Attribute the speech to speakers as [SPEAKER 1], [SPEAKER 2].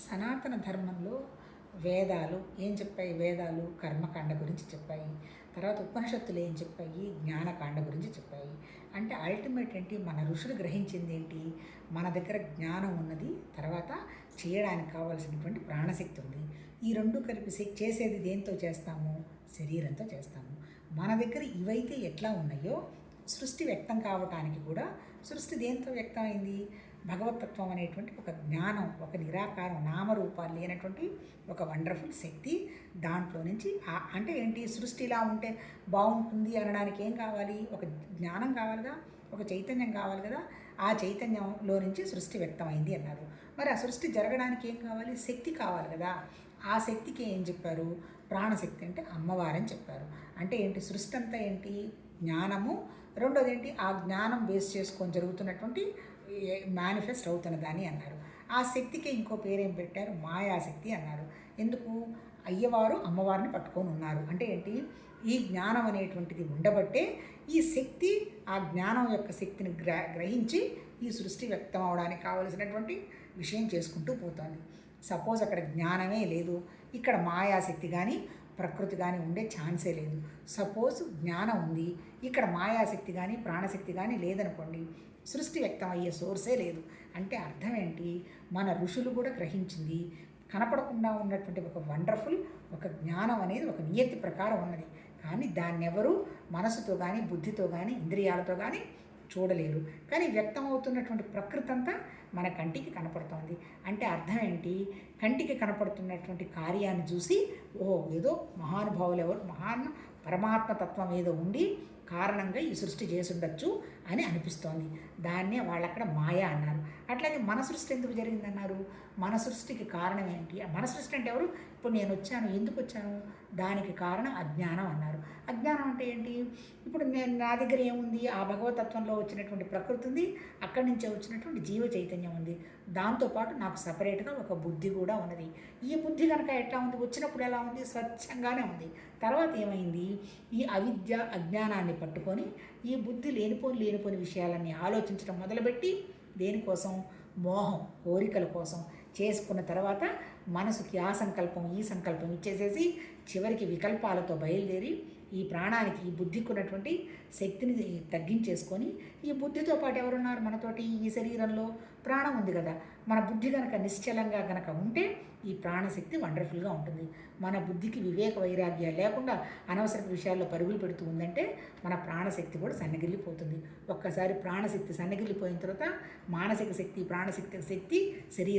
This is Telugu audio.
[SPEAKER 1] సనాతన ధర్మంలో వేదాలు ఏం చెప్పాయి? వేదాలు కర్మకాండ గురించి చెప్పాయి. తర్వాత ఉపనిషత్తులు ఏం చెప్పాయి? జ్ఞానకాండ గురించి చెప్పాయి. అంటే అల్టిమేట్ ఏంటి? మన ఋషులు గ్రహించింది ఏంటి? మన దగ్గర జ్ఞానం ఉన్నది తర్వాత చేయడానికి కావాల్సినటువంటి ప్రాణశక్తి ఉంది. ఈ రెండు కలిపి చేసేది దేంతో చేస్తాము? శరీరంతో చేస్తాము. మన దగ్గర ఇవైతే ఎట్లా ఉన్నాయో సృష్టి వ్యక్తం కావటానికి కూడా సృష్టి దేంతో వ్యక్తమైంది? భగవతత్వం అనేటువంటి ఒక జ్ఞానం ఒక నిరాకారం నామరూపాలు లేనటువంటి ఒక వండర్ఫుల్ శక్తి దాంట్లో నుంచి అంటే ఏంటి? సృష్టి ఇలా ఉంటే బాగుంటుంది అనడానికి ఏం కావాలి? ఒక జ్ఞానం కావాలిగా ఒక చైతన్యం కావాలి కదా? ఆ చైతన్యంలో నుంచి సృష్టి వ్యక్తమైంది అన్నారు. మరి ఆ సృష్టి జరగడానికి ఏం కావాలి? శక్తి కావాలి కదా. ఆ శక్తికి ఏం చెప్పారు? ప్రాణశక్తి అంటే అమ్మవారని చెప్పారు. అంటే ఏంటి? సృష్టి అంతా ఏంటి? జ్ఞానము. రెండోది ఏంటి ఆ జ్ఞానం బేస్ చేసుకొని జరుగుతున్నటువంటి మేనిఫెస్ట్ అవుతున్న దాన్ని అన్నారు. ఆ శక్తికి ఇంకో పేరేం పెట్టారు? మాయాశక్తి అన్నారు. ఎందుకు? అయ్యవారు అమ్మవారిని పట్టుకొని ఉన్నారు. అంటే ఏంటి? ఈ జ్ఞానం అనేటువంటిది ఉండబట్టే ఈ శక్తి ఆ జ్ఞానం యొక్క శక్తిని గ్ర గ్రహించి ఈ సృష్టి వ్యక్తం అవడానికి కావలసినటువంటి విషయం చేసుకుంటూ పోతుంది. సపోజ్ అక్కడ జ్ఞానమే లేదు. ఇక్కడ మాయాశక్తి కానీ ప్రకృతి కానీ ఉండే ఛాన్సే లేదు. సపోజ్ జ్ఞానం ఉంది ఇక్కడ మాయాశక్తి కానీ ప్రాణశక్తి కానీ లేదనుకోండి సృష్టి వ్యక్తం అయ్యే సోర్సే లేదు. అంటే అర్థం ఏంటి? మన ఋషులు కూడా గ్రహించింది కనపడకుండా ఉన్నటువంటి ఒక వండర్ఫుల్ ఒక జ్ఞానం అనేది ఒక నియతి ప్రకారం ఉన్నది. కానీ దాన్ని ఎవరు మనసుతో కానీ బుద్ధితో కానీ ఇంద్రియాలతో కానీ చూడలేరు. కానీ వ్యక్తం అవుతున్నటువంటి ప్రకృతి అంతా మన కంటికి కనపడుతోంది. అంటే అర్థం ఏంటి? కంటికి కనపడుతున్నటువంటి కార్యాన్ని చూసి ఓ ఏదో మహానుభావులు ఎవరు మహాన్ పరమాత్మ తత్వం ఏదో ఉండి కారణంగా ఈ సృష్టి చేసి ఉండొచ్చు అని అనిపిస్తోంది. దాన్నే వాళ్ళు అక్కడ మాయ అన్నారు. అట్లాగే మన సృష్టి ఎందుకు జరిగిందన్నారు? మన సృష్టికి కారణం ఏంటి? మన సృష్టి అంటే ఎవరు? ఇప్పుడు నేను వచ్చాను. ఎందుకు వచ్చాను? దానికి కారణం అజ్ఞానం అన్నారు. అజ్ఞానం అంటే ఏంటి? ఇప్పుడు నేను నా దగ్గర ఏముంది? ఆ భగవతత్వంలో వచ్చినటువంటి ప్రకృతి ఉంది అక్కడి నుంచే వచ్చినటువంటి జీవ చైతన్యం ఉంది. దాంతోపాటు నాకు సపరేట్గా ఒక బుద్ధి కూడా ఉన్నది. ఈ బుద్ధి కనుక ఎట్లా ఉంది? వచ్చినప్పుడు ఎలా ఉంది? స్వచ్ఛంగానే ఉంది. తర్వాత ఏమైంది? ఈ అవిద్య అజ్ఞానాన్ని పట్టుకొని ఈ బుద్ధి లేనిపోని లేనిపోని విషయాలన్నీ ఆలోచించడం మొదలుపెట్టి దేనికోసం? మోహం కోరికల కోసం. చేసుకున్న తర్వాత మనసుకి ఆ సంకల్పం ఈ సంకల్పం ఇచ్చేసేసి చివరికి వికల్పాలతో బయలుదేరి ఈ ప్రాణానికి ఈ బుద్ధికి ఉన్నటువంటి శక్తిని తగ్గించేసుకొని ఈ బుద్ధితో పాటు ఎవరున్నారు మనతోటి? ఈ శరీరంలో ప్రాణం ఉంది కదా. మన బుద్ధి కనుక నిశ్చలంగా కనుక ఉంటే ఈ ప్రాణశక్తి వండర్ఫుల్గా ఉంటుంది. మన బుద్ధికి వివేక వైరాగ్యాలు లేకుండా అనవసర విషయాల్లో పరుగులు పెడుతూ ఉందంటే మన ప్రాణశక్తి కూడా సన్నగిల్లిపోతుంది. ఒక్కసారి ప్రాణశక్తి సన్నగిల్లిపోయిన తర్వాత మానసిక శక్తి ప్రాణశక్తి శక్తి శరీర